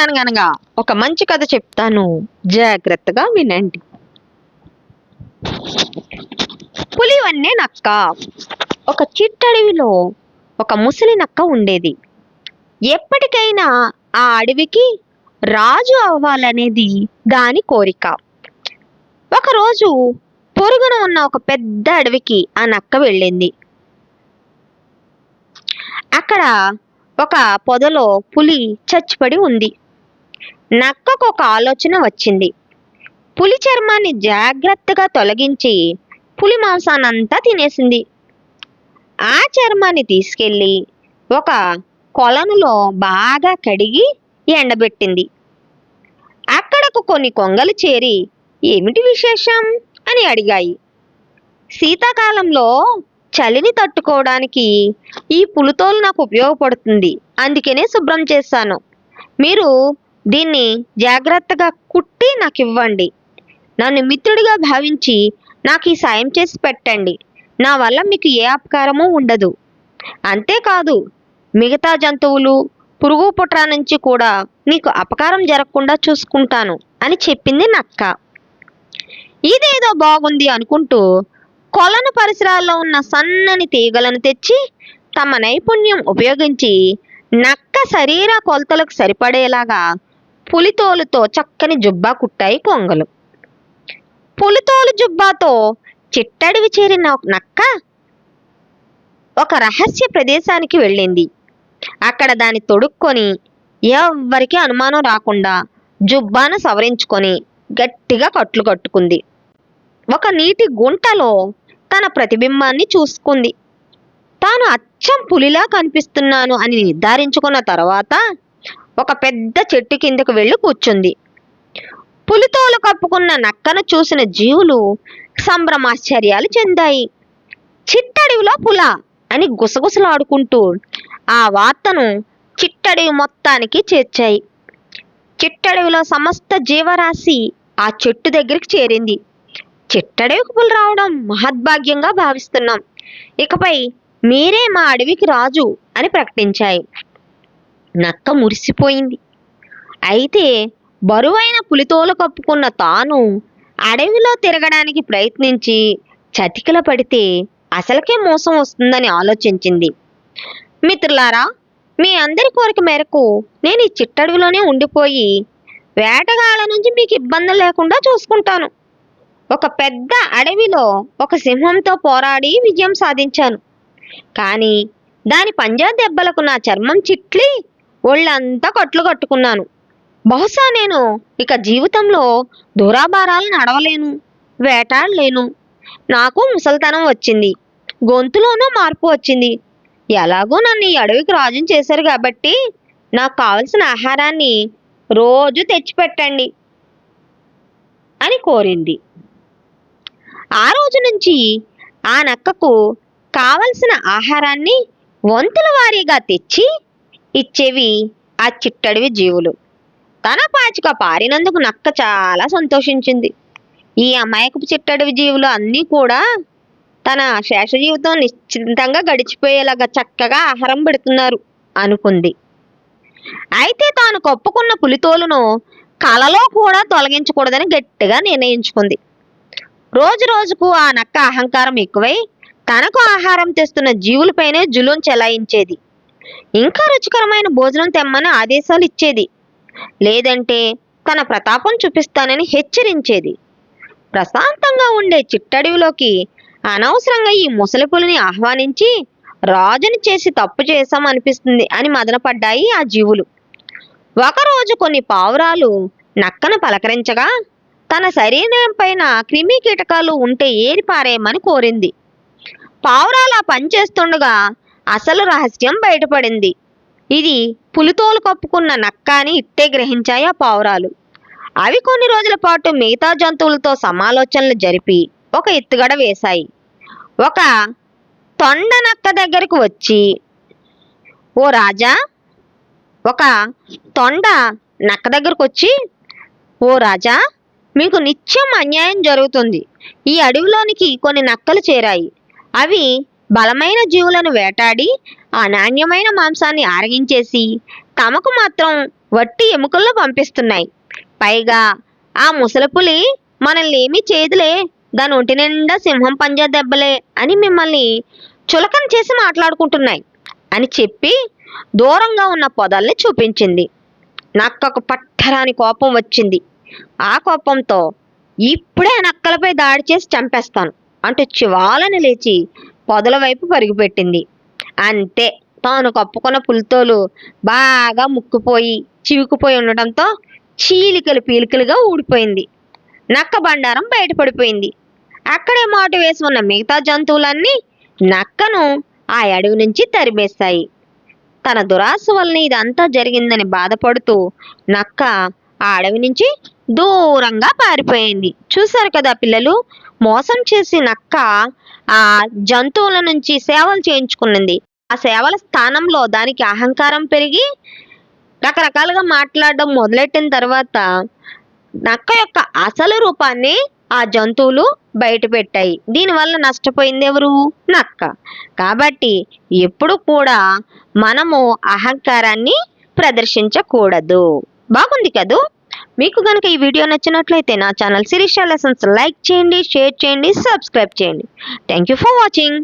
అనగనగనగా ఒక మంచి కథ చెప్తాను. జాగ్రత్తగా వినండి. పులి వన్నే నక్క. ఒక చిట్టడవిలో ఒక ముసలి నక్క ఉండేది. ఎప్పటికైనా ఆ అడవికి రాజు అవ్వాలనేది దాని కోరిక. ఒకరోజు పొరుగున ఉన్న ఒక పెద్ద అడవికి ఆ నక్క వెళ్ళింది. అక్కడ ఒక పొదలో పులి చచ్చిపడి ఉంది. నక్కకు ఒక ఆలోచన వచ్చింది. పులి చర్మాన్ని జాగ్రత్తగా తొలగించి పులి మాంసానంతా తినేసింది. ఆ చర్మాన్ని తీసుకెళ్ళి ఒక కొలనులో బాగా కడిగి ఎండబెట్టింది. అక్కడకు కొన్ని కొంగలు చేరి ఏమిటి విశేషం? అని అడిగాయి. శీతాకాలంలో చలిని తట్టుకోవడానికి ఈ పులితోలు నాకు ఉపయోగపడుతుంది. అందుకనే శుభ్రం చేశాను. మీరు దీన్ని జాగ్రత్తగా కుట్టి నాకు ఇవ్వండి నన్ను మిత్రుడిగా భావించి నాకు ఈ సాయం చేసి పెట్టండి. నా వల్ల మీకు ఏ అపకారము ఉండదు. అంతేకాదు మిగతా జంతువులు పురుగు పుట్ర నుంచి కూడా నీకు అపకారం జరగకుండా చూసుకుంటాను అని చెప్పింది నక్క. ఇదేదో బాగుంది అనుకుంటూ కొలను పరిసరాల్లో ఉన్న సన్నని తీగలను తెచ్చి తమ నైపుణ్యం ఉపయోగించి నక్క శరీర కొలతలకు సరిపడేలాగా పులితోలుతో చక్కని జుబ్బా కుట్టాయి కొంగలు పులితోలు జుబ్బాతో చిట్టడివి చేరిన ఒక నక్క ఒక రహస్య ప్రదేశానికి వెళ్ళింది. అక్కడ దాన్ని తొడుక్కొని ఎవ్వరికీ అనుమానం రాకుండా జుబ్బాను సవరించుకొని గట్టిగా కట్లు కట్టుకుంది. ఒక నీటి గుంటలో తన ప్రతిబింబాన్ని చూసుకుంది. తాను అచ్చం పులిలా కనిపిస్తున్నాను అని నిర్ధారించుకున్న తర్వాత ఒక పెద్ద చెట్టు కిందకు వెళ్ళి కూర్చుంది. పులితోలు కప్పుకున్న నక్కను చూసిన జీవులు సంభ్రమాశ్చర్యాలు చెందాయి. చిట్టడివిలో పుల అని గుసగుసలాడుకుంటూ ఆ వార్తను చిట్టడివి మొత్తానికి చేర్చాయి. చిట్టడవిలో సమస్త జీవరాశి ఆ చెట్టు దగ్గరికి చేరింది. చిట్టడవికి పులి రావడం మహద్భాగ్యంగా భావిస్తున్నాం. ఇకపై మీరే మా అడవికి రాజు అని ప్రకటించాయి. నక్క మురిసిపోయింది. అయితే బరువైన పులితోలు కప్పుకున్న తాను అడవిలో తిరగడానికి ప్రయత్నించి చతికిల పడితే అసలకే మోసం వస్తుందని ఆలోచించింది. మిత్రులారా మీ అందరి కోరిక మేరకు నేను ఈ చిట్టడవిలోనే ఉండిపోయి వేటగాళ్ళ నుంచి మీకు ఇబ్బంది లేకుండా చూసుకుంటాను. ఒక పెద్ద అడవిలో ఒక సింహంతో పోరాడి విజయం సాధించాను. కానీ దాని పంజా దెబ్బలకు నా చర్మం చిట్లి ఒళ్ళంతా కట్లు కట్టుకున్నాను. బహుశా నేను ఇక జీవితంలో దూరాభారాలు నడవలేను వేటాడలేను. నాకు ముసలితనం వచ్చింది గొంతులోనూ మార్పు వచ్చింది. ఎలాగో నన్ను ఈ అడవికి రాజుని చేశారు కాబట్టి నాకు కావలసిన ఆహారాన్ని రోజు తెచ్చిపెట్టండి అని కోరింది. ఆ రోజు నుంచి ఆ నక్కకు కావలసిన ఆహారాన్ని వంతుల వారీగా తెచ్చి ఇచ్చేవి ఆ చిట్టడివి జీవులు. తన పాచిక పారినందుకు నక్క చాలా సంతోషించింది. ఈ అమాయకపు చిట్టడివి జీవులు అన్నీ కూడా తన శేష జీవితం నిశ్చింతంగా గడిచిపోయేలాగా చక్కగా ఆహారం పెడుతున్నారు అనుకుంది. అయితే తాను కప్పుకున్న పులితోలును కలలో కూడా తొలగించకూడదని గట్టిగా నిర్ణయించుకుంది. రోజు రోజుకు ఆ నక్క అహంకారం ఎక్కువై తనకు ఆహారం తెస్తున్న జీవులపైనే జులుం చెలాయించేది. ఇంకా రుచికరమైన భోజనం తెమ్మని ఆదేశాలు ఇచ్చేది. లేదంటే తన ప్రతాపం చూపిస్తానని హెచ్చరించేది. ప్రశాంతంగా ఉండే చిట్టడవిలోకి అనవసరంగా ఈ ముసలి పులిని ఆహ్వానించి రాజుని చేసి తప్పు చేశామనిపిస్తుంది అని మదనపడ్డాయి ఆ జీవులు. ఒకరోజు కొన్ని పావురాలు నక్కను పలకరించగా తన శరీరం పైన క్రిమి కీటకాలు ఉంటే ఏరి పారేయమని కోరింది. పావురాలు ఆ పని చేస్తుండగా అసలు రహస్యం బయటపడింది. ఇది పులితోలు కప్పుకున్న నక్క అని ఇట్టే గ్రహించాయి ఆ పావురాలు. అవి కొన్ని రోజుల పాటు మిగతా జంతువులతో సమాలోచనలు జరిపి ఒక ఎత్తుగడ వేశాయి. ఒక తొండ నక్క దగ్గరకు వచ్చి ఓ రాజా ఒక తొండ నక్క దగ్గరకు వచ్చి ఓ రాజా మీకు నిత్యం అన్యాయం జరుగుతుంది. ఈ అడవిలోనికి కొన్ని నక్కలు చేరాయి. అవి బలమైన జీవులను వేటాడి ఆ నాణ్యమైన మాంసాన్ని ఆరగించేసి తమకు మాత్రం వట్టి ఎముకల్లో పంపిస్తున్నాయి. పైగా ఆ ముసలపులి మనల్ని ఏమీ చేయదులే. దాని ఒంటి నిండా సింహం పంజా దెబ్బలే అని మిమ్మల్ని చులకన చేసి మాట్లాడుకుంటున్నాయి అని చెప్పి దూరంగా ఉన్న పొదల్ని చూపించింది. నక్కకు పట్టరాని కోపం వచ్చింది. ఆ కోపంతో ఇప్పుడే నక్కలపై దాడి చేసి చంపేస్తాను అంటూ చివాలని లేచి పొదల వైపు పరుగుపెట్టింది. అంతే తాను కప్పుకున్న పులితోలు బాగా ముక్కుపోయి చివుకుపోయి ఉండటంతో చీలికలు పీలికలుగా ఊడిపోయింది. నక్క బండారం బయటపడిపోయింది. అక్కడే మాటు వేసి ఉన్న మిగతా జంతువులన్నీ నక్కను ఆ అడవి నుంచి తరిమేశాయి. తన దురాశ వలన ఇదంతా జరిగిందని బాధపడుతూ నక్క ఆ అడవి నుంచి దూరంగా పారిపోయింది. చూశారు కదా పిల్లలు? మోసం చేసి నక్క ఆ జంతువుల నుంచి సేవలు చేయించుకున్నది ఆ సేవల స్థానంలో దానికి అహంకారం పెరిగి రకరకాలుగా మాట్లాడడం మొదలెట్టిన తర్వాత నక్క యొక్క అసలు రూపాన్ని ఆ జంతువులు బయట పెట్టాయి. దీనివల్ల నష్టపోయింది ఎవరు? నక్క. కాబట్టి ఎప్పుడు కూడా మనము అహంకారాన్ని ప్రదర్శించకూడదు. బాగుంది కదూ? మీకు కనుక ఈ వీడియో నచ్చినట్లయితే నా ఛానల్ శిరీష లెసన్స్ లైక్ చేయండి షేర్ చేయండి సబ్స్క్రైబ్ చేయండి. Thank you for watching